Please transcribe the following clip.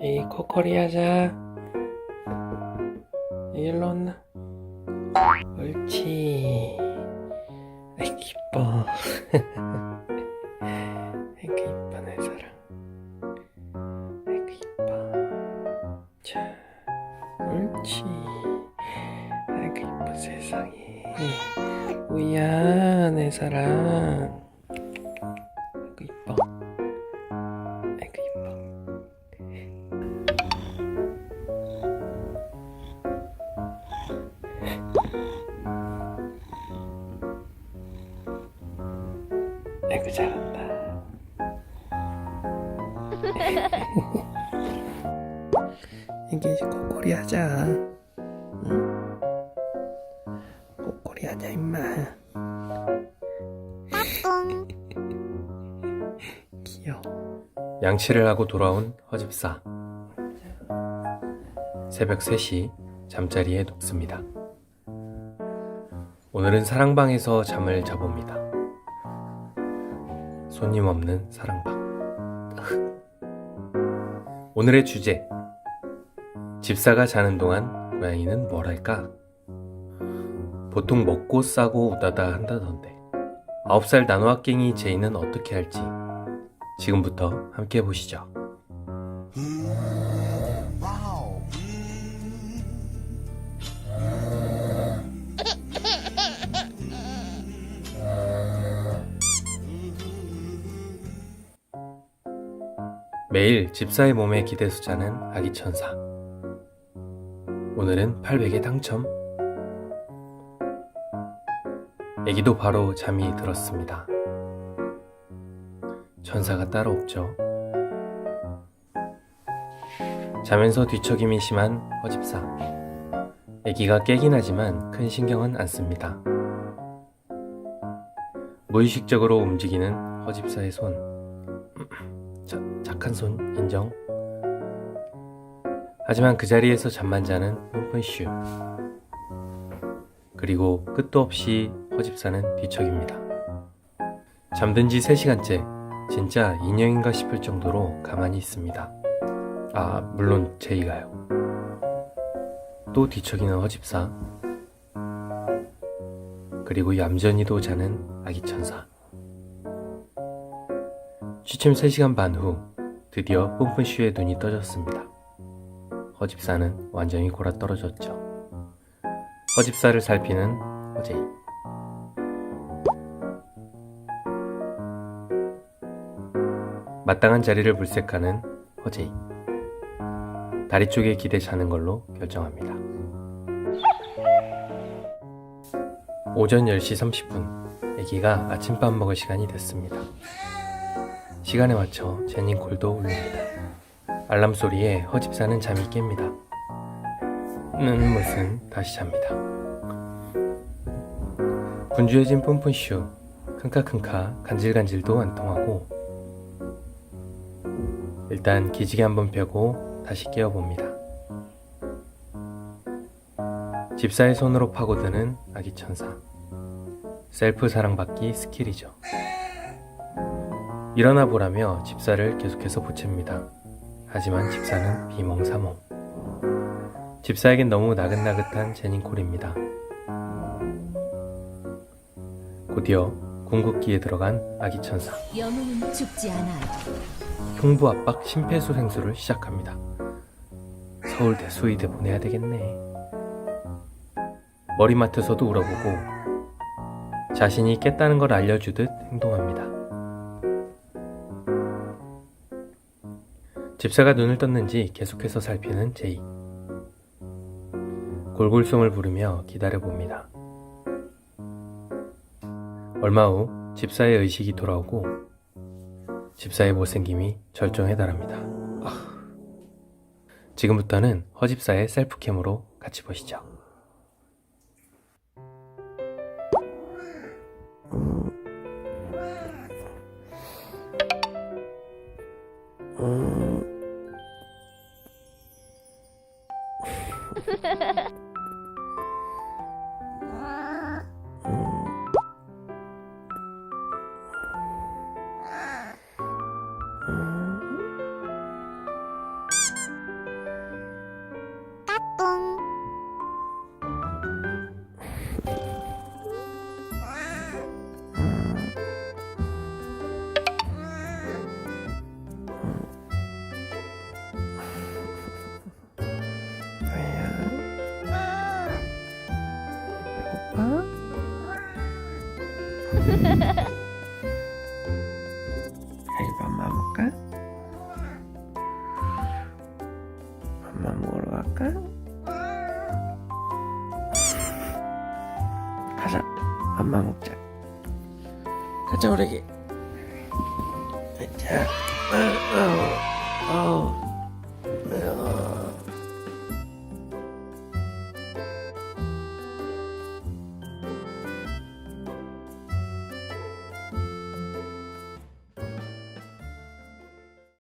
에이 코코리 하자. 온나? 옳지 아이 기뻐? 아이고 이뻐 내 사랑? 아이고 이뻐? 자 옳지. 아이고 이뻐 세상에. 우야 내 사랑 아이고 잘한다. 이게 이제 꼬꼬리 하자. 응? 꼬꼬리 하자 임마. 귀여워. 양치를 하고 돌아온 허집사. 새벽 3시 잠자리에 눕습니다. 오늘은 사랑방에서 잠을 자봅니다. 손님 없는 사랑방. 오늘의 주제. 집사가 자는 동안 고양이는 뭘 할까? 보통 먹고 싸고 우다다 한다던데. 9살 나노학갱이 제이는 어떻게 할지. 지금부터 함께 보시죠. 매일 집사의 몸에 기대 숫자는 아기 천사. 오늘은 800에 당첨. 아기도 바로 잠이 들었습니다. 천사가 따로 없죠. 자면서 뒤척임이 심한 허집사. 아기가 깨긴 하지만 큰 신경은 안 씁니다. 무의식적으로 움직이는 허집사의 손. 자, 착한 손 인정. 하지만 그 자리에서 잠만 자는 뿜뿜슈. 그리고 끝도 없이 허집사는 뒤척입니다. 잠든 지 3시간째 진짜 인형인가 싶을 정도로 가만히 있습니다. 아, 물론 제이가요. 또 뒤척이는 허집사. 그리고 얌전히도 자는 아기 천사. 취침 3시간 반 후 드디어 뿜뿜슈의 눈이 떠졌습니다. 허집사는 완전히 골아 떨어졌죠. 허집사를 살피는 허제이. 마땅한 자리를 물색하는 허제이. 다리 쪽에 기대 자는 걸로 결정합니다. 오전 10시 30분, 아기가 아침밥 먹을 시간이 됐습니다. 시간에 맞춰 제닝콜도 울립니다. 알람 소리에 허집사는 잠이 깹니다. 는 무슨 다시 잡니다. 분주해진 뿜뿜슈 킁카킁카 간질간질도 안 통하고 일단 기지개 한번 펴고 다시 깨워봅니다. 집사의 손으로 파고드는 아기 천사 셀프 사랑받기 스킬이죠. 일어나 보라며 집사를 계속해서 보챕니다. 하지만 집사는 비몽사몽. 집사에겐 너무 나긋나긋한 제닝콜입니다. 곧이어 궁극기에 들어간 아기 천사. 영웅은 죽지 않아요. 흉부 압박 심폐소생술을 시작합니다. 서울대 수의대 보내야 되겠네. 머리맡에서도 울어보고 자신이 깼다는 걸 알려주듯 행동합니다. 집사가 눈을 떴는지 계속해서 살피는 제이. 골골송을 부르며 기다려봅니다. 얼마 후 집사의 의식이 돌아오고 집사의 못생김이 절정에 달합니다. 아. 지금부터는 허집사의 셀프캠으로 같이 보시죠. 까꿍. 이거 엄마 먹을까? 엄마 먹으러 갈까? 가자 엄마 먹자 가자 우리 가자 어어 어어 어.